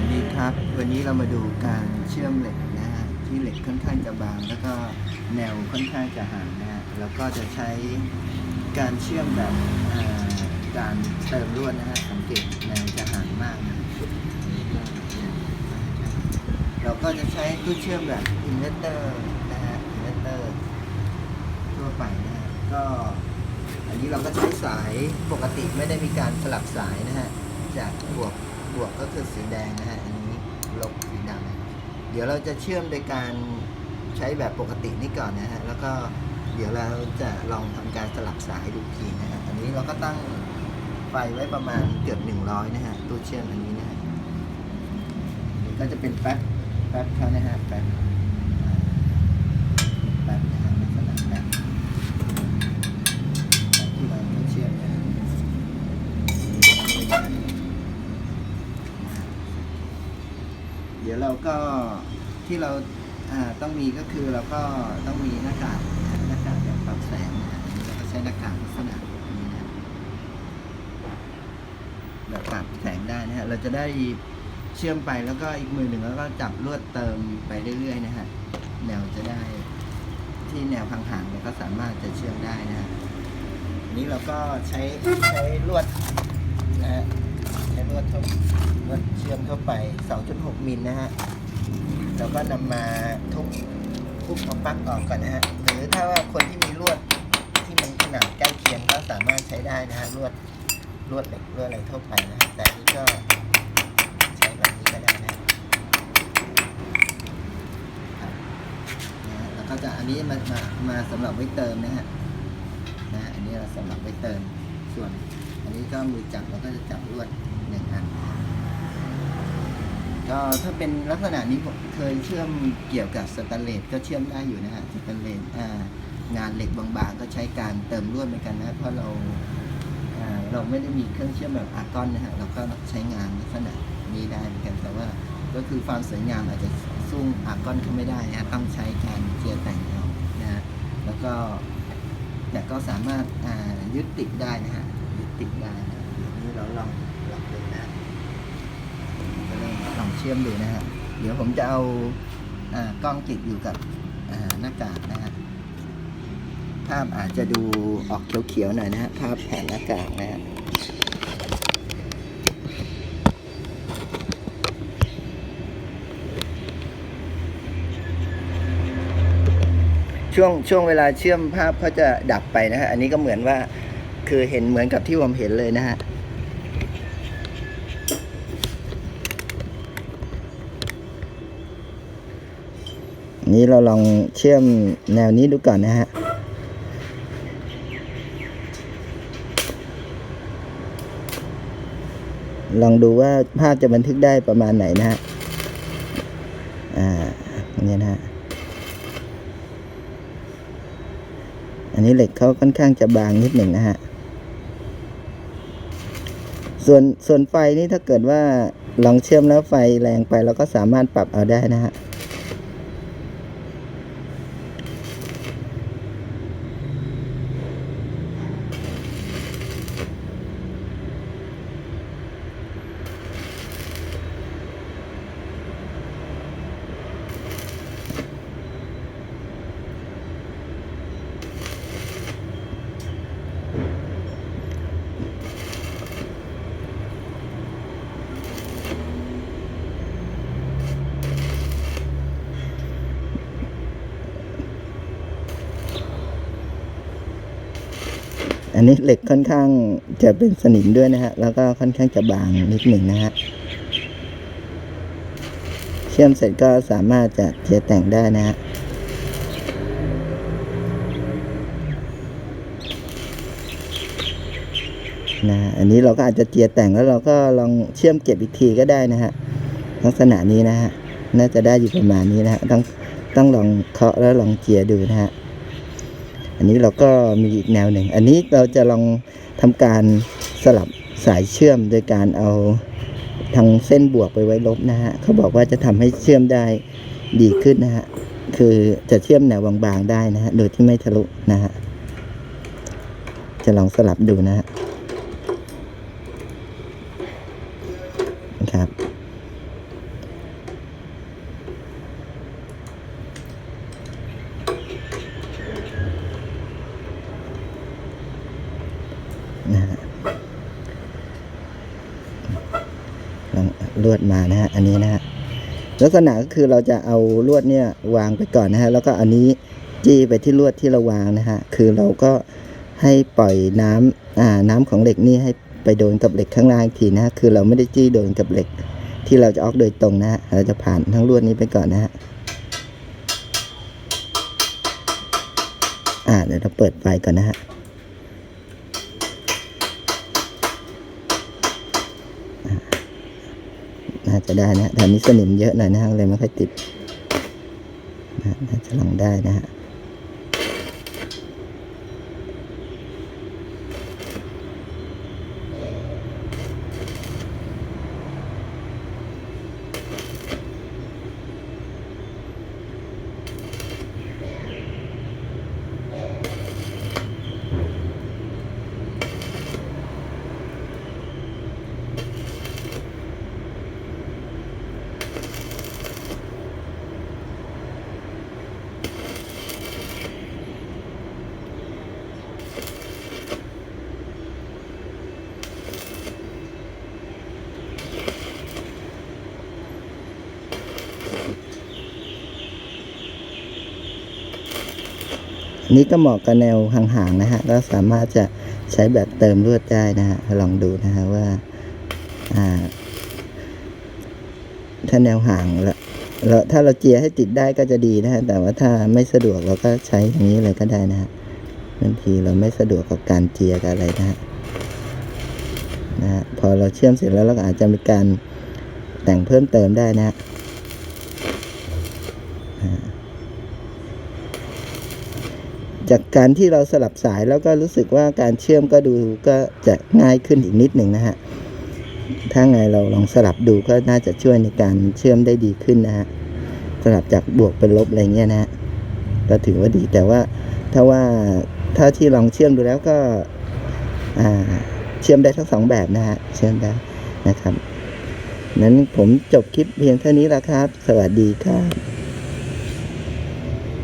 วัสดีครับ วันนี้เรามาดูการเชื่อมเหล็กนะฮะที่เหล็กค่อนข้างจะบาง แล้วก็แนวค่อนข้างจะห่างนะฮะแล้วก็จะใช้การเชื่อมแบบการเติมลวดนะฮะสังเกตแนวจะห่างมากนะเราก็จะใช้ตู้เชื่อมแบบอินเวอร์เตอร์นะฮะอินเวอร์เตอร์ทั่วไปนะฮะก็อันนี้เราก็ใช้สายปกติไม่ได้มีการสลับสายนะฮะจากบวก บวกก็คือสีแดงนะฮะ อันนี้ลบสีดำเดี๋ยวเราจะเชื่อมโดยการใช้แบบปกตินี่ก่อนนะฮะ แล้วก็เดี๋ยวเราจะลองทำการสลับสายดูทีนะฮะ อันนี้เราก็ตั้งไฟไว้ประมาณเกือบหนึ่งร้อยนะฮะตู้เชื่อมอันนี้นะฮะนี่ก็จะเป็นแป๊บแป๊บเขานะฮะแป๊บแป๊บนะ เดี๋ยวเราก็ที่เราต้องมีก็คือเราก็ต้องมีหน้ากากหน้ากากแบบปรับแสงนะเราก็ใช้หน้ากากลักษณะนี้นะแบบปรับแสงได้นะฮะเราจะได้เชื่อมไปแล้วก็อีกมือหนึ่งแล้วก็จับลวดเติมไปเรื่อยๆนะฮะแนวจะได้ที่แนวห่างๆเราก็สามารถจะเชื่อมได้นะฮะอันนี้เราก็ใช้ใช้ลวดนะ ฮะใช้ลวดทั่วลวดเชื่อมทั่วไป 2.6 มิลนะฮะ แล้วก็นำมาทุบทุบเอาปลั๊กออกก่อนนะฮะ หรือถ้าว่าคนที่มีลวดที่มันขนาดใกล้เคียงก็สามารถใช้ได้นะฮะลวดลวดเหล็กลวดอะไรทั่วไปนะฮะแต่นี้ก็ใช้แบบนี้ก็ได้นะฮะแล้วก็จะอันนี้มามามาสำหรับไว้เติมนะฮะนะอันนี้เราสำหรับไปเติม ส่วน อันนี้ก็มือจับเราก็จะจับลวดหนึ่งอันก็ถ้าเป็นลักษณะนี้ผมเคยเชื่อมเกี่ยวกับสแตนเลสก็เชื่อมได้อยู่นะฮะสแตนเลสงานเหล็กบางๆ ก็ใช้การเติมลวดเหมือนกันนะเพราะเราเราไม่ได้มีเครื่องเชื่อมแบบอาร์กอนนะฮะเราก็ใช้งานลักษณะนี้ได้เหมือนกันแต่ว่าก็คือความสวยงามอาจจะสู้อาร์กอนเขาไม่ได้นะต้องใช้การเจียแต่งเอานะฮะแล้วก็ แต่ก็สามารถายึดติดได้นะฮะยึดติดได้นะเดี๋ยวนี้เราลองลองดูนะก็ลองลองเชื่อมดูนะฮะเดี๋ยวผมจะเอาอากล้องติดอยู่กับหน้ากากนะฮะภาพอาจจะดูออกเขียวๆหน่อยนะฮะภาพแผ่นหน้ากากนะฮะ ช่วงช่วงเวลาเชื่อมภาพเขาจะดับไปนะฮะ อันนี้ก็เหมือนว่าคือเห็นเหมือนกับที่ผมเห็นเลยนะฮะนี้เราลองเชื่อมแนวนี้ดูก่อนนะฮะ ลองดูว่าภาพจะบันทึกได้ประมาณไหนนะฮะ อ่าเนี่ยนะฮะ อันนี้เหล็กเขาค่อนข้างจะบางนิดหนึ่งนะฮะ ส่วนส่วนไฟนี่ถ้าเกิดว่าลองเชื่อมแล้วไฟแรงไปเราก็สามารถปรับเอาได้นะฮะ อันนี้เหล็กค่อนข้างจะเป็นสนิมด้วยนะฮะ แล้วก็ค่อนข้างจะบางนิดหนึ่งนะฮะ เชื่อมเสร็จก็สามารถจะเจียแต่งได้นะฮะนะฮะอันนี้เราก็อาจจะเจียแต่งแล้วเราก็ลองเชื่อมเก็บอีกทีก็ได้นะฮะ ลักษณะนี้นะฮะ น่าจะได้อยู่ประมาณนี้นะฮะ ต้องต้องลองเคาะแล้วลองเจียดูนะฮะ อันนี้เราก็มีอีกแนวหนึ่ง อันนี้เราจะลองทำการสลับสายเชื่อมโดยการเอาทางเส้นบวกไปไว้ลบนะฮะเขาบอกว่าจะทำให้เชื่อมได้ดีขึ้นนะฮะคือจะเชื่อมแนวบางๆได้นะฮะโดยที่ไม่ทะลุนะฮะจะลองสลับดูนะฮะครับ ลวดมานะฮะอันนี้นะฮะลักษณะก็คือเราจะเอาลวดเนี่ยวางไปก่อนนะฮะแล้วก็อันนี้จี้ไปที่ลวดที่เราวางนะฮะคือเราก็ให้ปล่อยน้ำอ่าน้ำของเหล็กนี่ให้ไปโดนกับเหล็กข้างล่างอีกทีนะฮะคือเราไม่ได้จี้โดนกับเหล็กที่เราจะออกโดยตรงนะฮะเราจะผ่านทั้งลวดนี้ไปก่อนนะฮะอ่าเดี๋ยวเราเปิดไฟก่อนนะฮะ น่าจะได้นะแต่นี้สนิมเยอะหน่อยนะฮะเลยไม่ค่อยติดนะน่าจะลองได้นะฮะ นี้ก็เหมาะกับแนวห่างๆนะฮะก็สามารถจะใช้แบบเติมลวดได้นะฮะลองดูนะฮะว่าถ้าแนวห่างแล้วถ้าเราเจียให้ติดได้ก็จะดีนะฮะแต่ว่าถ้าไม่สะดวกเราก็ใช้อย่างนี้เลยก็ได้นะฮะบางทีเราไม่สะดวกกับการเจียกับอะไรนะฮะนะฮะพอเราเชื่อมเสร็จแล้วเราก็อาจจะมีการแต่งเพิ่มเติมได้นะฮะอ่า จากการที่เราสลับสายแล้วก็รู้สึกว่าการเชื่อมก็ดูก็จะง่ายขึ้นอีกนิดหนึ่งนะฮะ ถ้าไงเราลองสลับดูก็น่าจะช่วยในการเชื่อมได้ดีขึ้นนะฮะ สลับจากบวกเป็นลบอะไรเงี้ยนะฮะ ก็ถือว่าดีแต่ว่าถ้าว่าถ้าที่ลองเชื่อมดูแล้วก็เชื่อมได้ทั้งสองแบบนะฮะ เชื่อมได้นะครับ นั้นผมจบคลิปเพียงเท่านี้ล้วครับ สวัสดีครับ